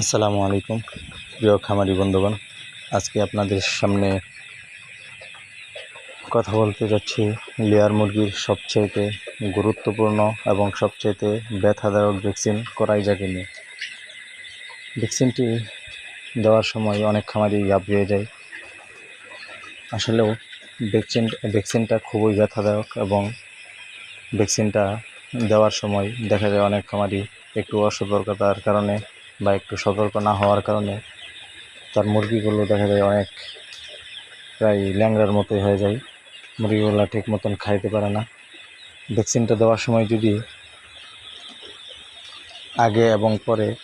আসসালামু আলাইকুম, প্রিয় খামারি বন্ধুগণ। আজকে আপনাদের সামনে কথা বলতে যাচ্ছি লেয়ার মুরগির সবচাইতে গুরুত্বপূর্ণ এবং সবচাইতে ব্যথাদায়ক ভ্যাকসিন করাই যাকে নিয়ে। ভ্যাকসিনটি দেওয়ার সময় অনেক খামারি ঘাবড়িয়ে যায়। আসলেও ভ্যাকসিন, ভ্যাকসিনটা খুবই ব্যথাদায়ক এবং ভ্যাকসিনটা দেওয়ার সময় দেখা যায় অনেক খামারি একটু অসতর্কতার কারণে বা একটু সতর্ক না হওয়ার কারণে তার মুরগিগুলো দেখা যায় অনেক প্রায় ল্যাংড়ার মতোই হয়ে যায়। মুরগিগুলো ঠিক মতন খাইতে পারে না। ভ্যাকসিনটা দেওয়ার সময় যদি আগে এবং পরে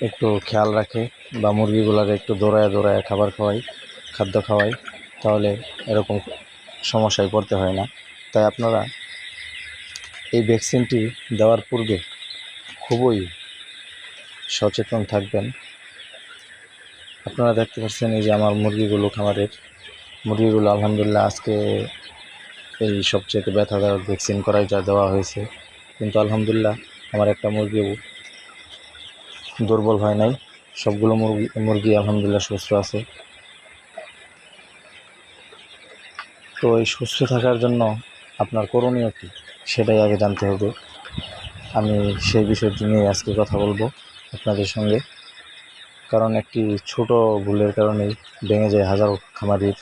একটু খেয়াল রাখে বা মুরগিগুলোর একটু দৌড়ায় দৌড়ায় খাবার খাওয়াই খাদ্য খাওয়াই তাহলে এরকম সমস্যায় পড়তে হয় না। তাই আপনারা এই ভ্যাকসিনটি দেওয়ার পূর্বে খুবই সচেতন থাকবেন। আপনারা দেখতে পাচ্ছেন এই যে আমার মুরগিগুলো খামারের। মুরগিগুলো আলহামদুলিল্লাহ আজকে এই সবচেয়ে ব্যথাদায়ক ভ্যাকসিন করাই যা দেওয়া হয়েছে। কিন্তু আলহামদুলিল্লাহ আমার একটা মুরগিও দুর্বল হয় নাই। সবগুলো মুরগি মুরগি আলহামদুলিল্লাহ সুস্থ আছে। তো এই সুস্থ থাকার জন্য আপনার করণীয় কী? সেটাই আগে জানতে হবে। আমি সেই বিষয়টি নিয়ে আজকে কথা বলব। আপনাদের সঙ্গে। কারণ একটি ছোট ভুলের কারণেই ভেঙে যায় হাজারো খামারির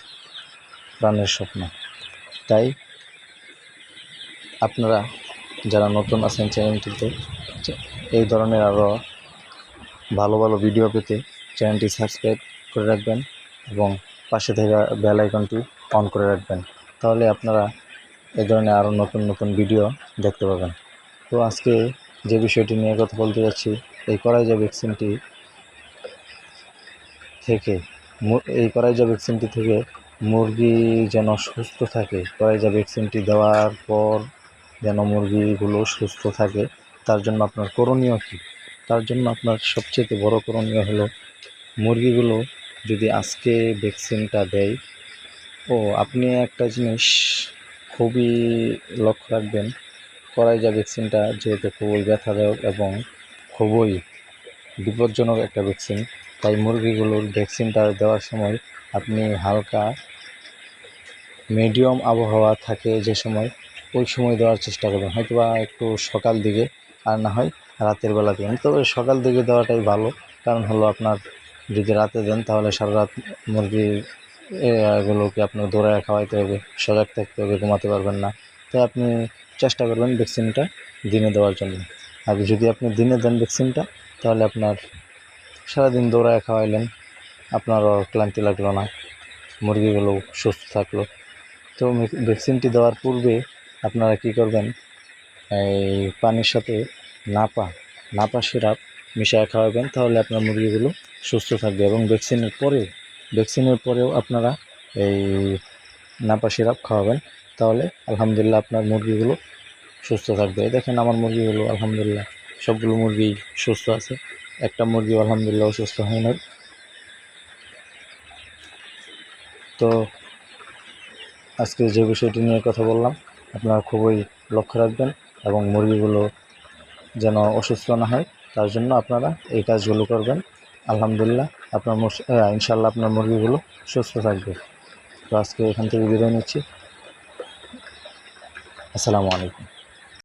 প্রাণের স্বপ্ন। তাই আপনারা যারা নতুন আছেন চ্যানেলটিতে, এই ধরনের আরও ভালো ভালো ভিডিও পেতে চ্যানেলটি সাবস্ক্রাইব করে রাখবেন এবং পাশে থাকা বেল আইকনটি অন করে রাখবেন। তাহলে আপনারা এই ধরনের আরও নতুন নতুন ভিডিও দেখতে পাবেন। তো আজকে যে বিষয়টি নিয়ে কথা বলতে যাচ্ছি এই করাইজা ভ্যাকসিনটি থেকে এই করাইজা ভ্যাকসিনটি থেকে মুরগি যেন সুস্থ থাকে, করাইজা ভ্যাকসিনটি দেওয়ার পর যেন মুরগিগুলো সুস্থ থাকে, তার জন্য আপনার করণীয় কী? তার জন্য আপনার সবচেয়ে বড় করণীয় হলো মুরগিগুলো যদি আজকে ভ্যাকসিনটা দেয়, ও আপনি একটা জিনিস খুবই লক্ষ্য রাখবেন, করাইজা ভ্যাকসিনটা যেহেতু খুবই ব্যথাদায়ক এবং খুবই বিপজ্জনক একটা ভ্যাকসিন তাই মুরগিগুলোর ভ্যাকসিনটা দেওয়ার সময় আপনি হালকা মিডিয়াম আবহাওয়া থাকে যে সময়, ওই সময় দেওয়ার চেষ্টা করবেন। হয়তো বা একটু সকাল দিকে আর না হয় রাতের বেলা দেবেন তবে সকাল দিকে দেওয়াটাই ভালো। কারণ হলো আপনার যদি রাতে দেন তাহলে সারা রাত মুরগির এগুলোকে আপনার দৌড়ায় খাওয়াইতে হবে, সজাগ থাকতে হবে, ঘুমাতে পারবেন না। তাই আপনি চেষ্টা করবেন ভ্যাকসিনটা দিনে দেওয়ার জন্য। আর যদি আপনি দিনে দেন ভ্যাকসিনটা, তাহলে আপনার সারাদিন দৌড়ায় খাওয়াইলেন, আপনারও ক্লান্তি লাগল না, মুরগিগুলো সুস্থ থাকল। তো ভ্যাকসিনটি দেওয়ার পূর্বে আপনারা কী করবেন, এই পানির সাথে নাপা নাপা সিরাপ মিশায় খাওয়াবেন, তাহলে আপনার মুরগিগুলো সুস্থ থাকবে এবং ভ্যাকসিনের পরেও ভ্যাকসিনের পরেও আপনারা এই নাপা সিরাপ খাওয়াবেন। তাহলে আলহামদুলিল্লাহ আপনার মুরগিগুলো সুস্থ থাকবে। দেখেন আমার মুরগিগুলো, আলহামদুলিল্লাহ, সবগুলো মুরগি সুস্থ আছে। একটা মুরগি আলহামদুলিল্লাহ অসুস্থ হয় না তো আজকে যে বিষয়টি নিয়ে কথা বললাম, আপনারা খুবই লক্ষ্য রাখবেন এবং মুরগিগুলো যেন অসুস্থ না হয়, তার জন্য আপনারা এই কাজগুলো করবেন। আলহামদুলিল্লাহ, আপনার ইনশাল্লাহ আপনার মুরগিগুলো সুস্থ থাকবে। তো আজকে এখান থেকে বিদায় নিচ্ছি। আসসালামু আলাইকুম।